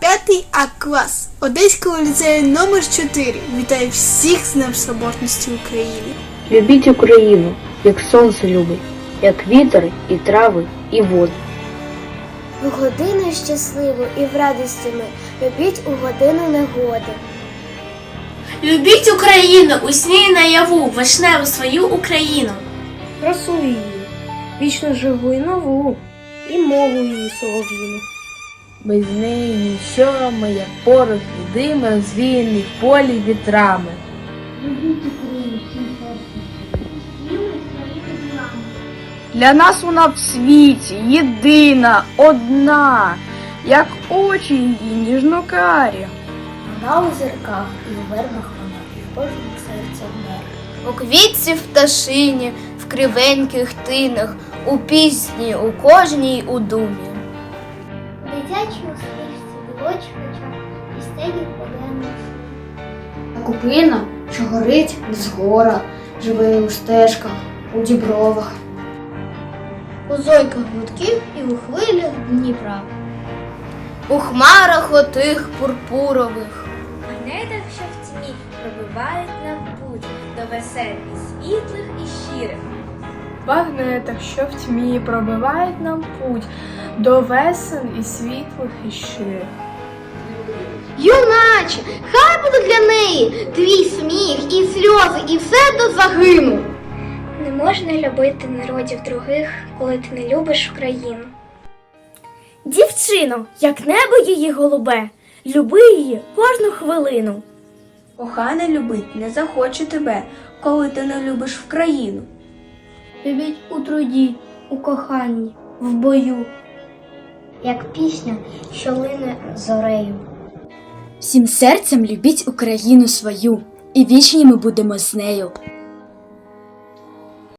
П'ятий А клас Одеського ліцею номер 4 Вітаю всіх з Днем Соборності України. Любіть Україну, як сонце любить, як вітер і трави, і воду. В годину щасливу і в радості ми любіть у годину негоди. Любіть Україну, у сні і наяву, вишневу свою Україну. красу її, вічно живу і нову, і мову її солов'їну. Без неї ніщо ми, як порох і дим, розвіяний в полі вітрами. Для нас вона в світі єдина, одна, як очі її ніжнокарі. Вона у зірках і у вербах вона, і в кожному серці мер. У квітці в пташині, в кривеньких тинах, у пісні, у кожній у думі. Дитячі усмішці, білочі очах, і стегі поденних. Купина, що горить з гора, живе у стежках, у дібровах. У зойках гудків і у хвилях Дніпра. У хмарах отих пурпурових. Монетах, що в тьмі пробивають нам путь до весель світлих і щирих. Багнетах, що в тьмі пробивають нам путь до весен і світлих і щирих. Юначе, хай буде для неї твій сміх і сльози, і все до загину. Не можна любити народів других, коли ти не любиш Україну. Дівчино, як небо її голубе, люби її кожну хвилину. Кохане любить не захоче тебе, коли ти не любиш в країну. Любіть у труді, у коханні, в бою. Як пісня, що лине зорею. Всім серцем любіть Україну свою, і вічні ми будемо з нею.